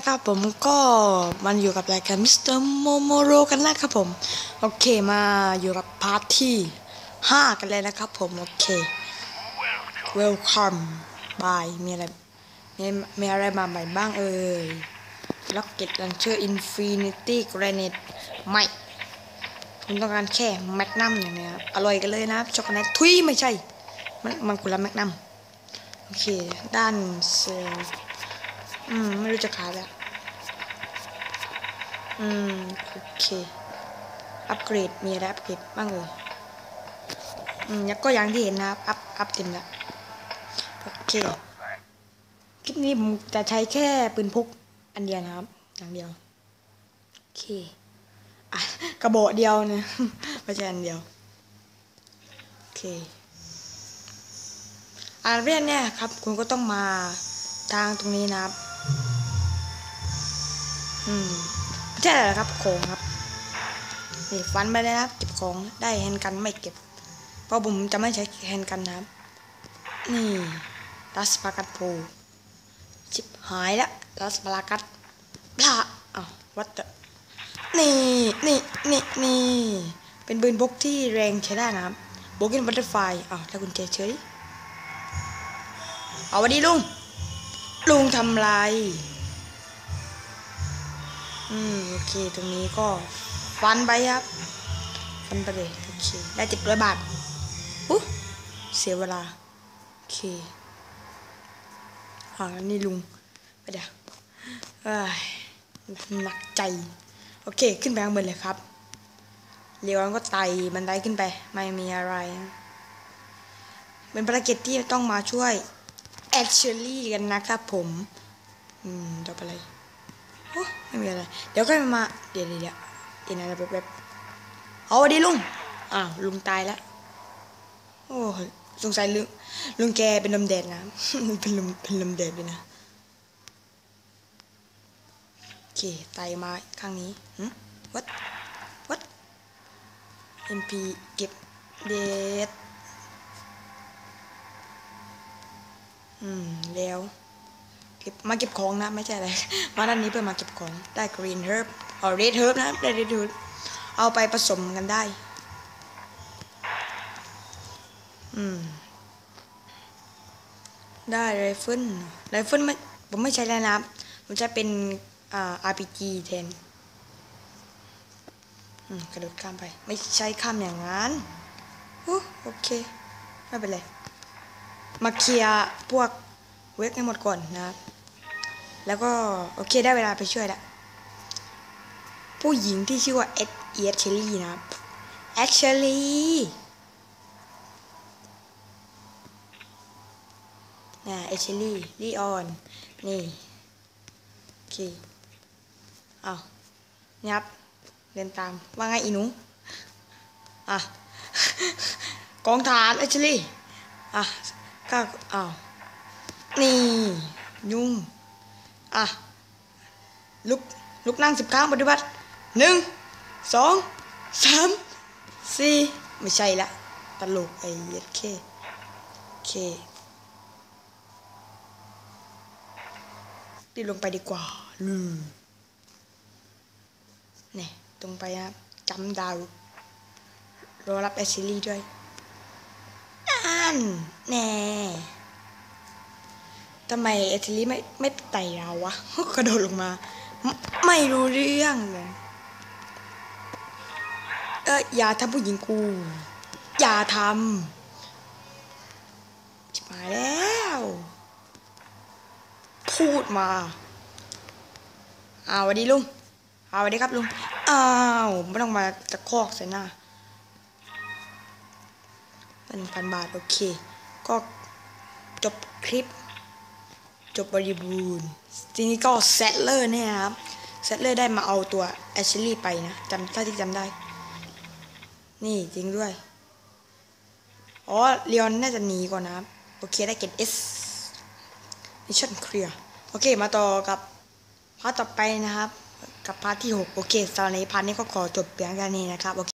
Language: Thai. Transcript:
นะครับผมก็มันอยู่กับรายการมิสเตอร์โมโมโรกันนะครับผม โอเคมาอยู่กับพาร์ทที่ 5 กันเลยนะครับผม โอเค welcome bye มีอะไรมีมีอะไรมาใหม่บ้างเอ่ย Rocket Launcher Infinity Granite ไม่ผมต้องการแค่แมกนัมอย่างเนี้ยอร่อยกันเลยนะช็อกโกแลตทุยไม่ใช่ มันมันคนละแมกนัมโอเค ด้านเซล อืม ไม่รู้จะขายแล้ว อืม โอเค อัปเกรด มีอะไรอัปเกรดบ้างเลยอืมก็อย่างที่เห็นนะครับ อัพ อัพเต็มแล้ว โอเค คลิปนี้ผมจะใช้แค่ปืนพกอันเดียวนะครับ อย่างเดียว โอเคอะกระบอกเดียวนะไม่ใช่อันเดียว โอเคอันแรกเนี่ยครับ คุณก็ต้องมาทางตรงนี้นะครับ อืมใช่อะไรครับของครับนี่ฟันไปเลยครับ เก็บของได้แฮนกันไม่เก็บ เพราะผมจะไม่ใช้แฮนกันนะครับ นี่ดัสปากัดโพชิบหายล้วดัสปากัดพละอ้าววัดนี่นี่นี่นี่เป็นปืนพกที่แรงใช้ได้นะครับโบกินบัตเตอร์ไฟอ้าวถ้าคุณเจเฉยเอาวันดีลุง ลุงทำไร อืม โอเค ตรงนี้ก็ฟันไปครับ ฟันไปเลย โอเค ได้เจ็ดร้อยบาทอุ๊เสียเวลา โอเคอ่านี่ลุง ไปเดี๋ยวเอ้ยหนักใจ โอเค ขึ้นไปข้างบนเลยครับเรียวก็ไต่บันไดขึ้นไป ไม่มีอะไร เป็นภารกิจที่ต้องมาช่วย แอดเชอรี่กันนะครับผมอืมต่อไปเลยโอ้ไม่มีอะไร เดี๋ยวก็มา เดี๋ยวเดี๋ยวเดี๋ยวนะแบบแบบเอาวัสดีลุงอ้าวลุงตายแล้วโอ้ยสงสัยลุงลุงแกเป็นลมแดดนะเป็นลมเป็นลมแดดเลยนะโอเคไตมาข้างนี้หืมวัดวัด MP เก็บเดด อืมแล้วเก็บมาเก็บของนะไม่ใช่อะไรมาด้านนี้เพื่อมาเก็บของได้ green herb เอา red herb นะได้ red herb เอาไปผสมกันได้ อืม ได้ไรเฟิลไรเฟิลไม่ผมไม่ใช้แล้วนะผมจะเป็นอ่า RPG แทนกระโดดข้ามไป ไม่ใช่ข้ามอย่างนั้นโอเค ไม่เป็นไร มาเคลียร์พวกเวกให้หมดก่อนนะครับ แล้วก็โอเคได้เวลาไปช่วยละผู้หญิงที่ชื่อว่าเอ็ดเอียเชลี่นะครับแอชเชลี่นะเอชเชลี่ลีออน นี่ โอเค เอานี่ครับ เดินตาม ว่าไงอีหนู อะ กองฐานเอชเชลี่ อะ ก็อ้าวนี่ ยุ่ง อะ ลุก ลุกนั่งสิบครั้งปฏิบัติหนึ่งสองสามสี่ไม่ใช่ละ ตลกไอ้เย็ดเคเครีบลงไปดีกว่าลืมเนี่ยตรงไปครับจำดาวรอรับแอชลี่ด้วย นั่นแน่ทำไมเอทิลี่ไม่ไม่ไต่เราวะกระโดดลงมาไม่ไม่รู้เรื่องเลยเอออย่าทำผู้หญิงกู อย่าทำชิบหายแล้ว พูดมาอ้าวสวัสดีลุงอ้าวสวัสดีครับลุง อ้าวไม่ต้องมาตะคอกใส่หน้า หนึ่งพันบาท โอเค ก็จบคลิป จบบริบูรณ์ทีนี้ก็เซตเลอร์เนี่ยครับเซตเลอร์ได้มาเอาตัวแอชลี่ไปนะจำถ้าที่จำได้ นี่จริงด้วย อ๋อเลออนน่าจะหนีก่อนนะครับ โอเคได้เกตเอสมิชชั่นเคลียร์โอเค มาต่อกับพาร์ทต่อไปนะครับ กับพาร์ทที่ 6 โอเคสำหรับในพาร์ทนี้ก็ขอจบเพียงแค่นี้นะครับโอเค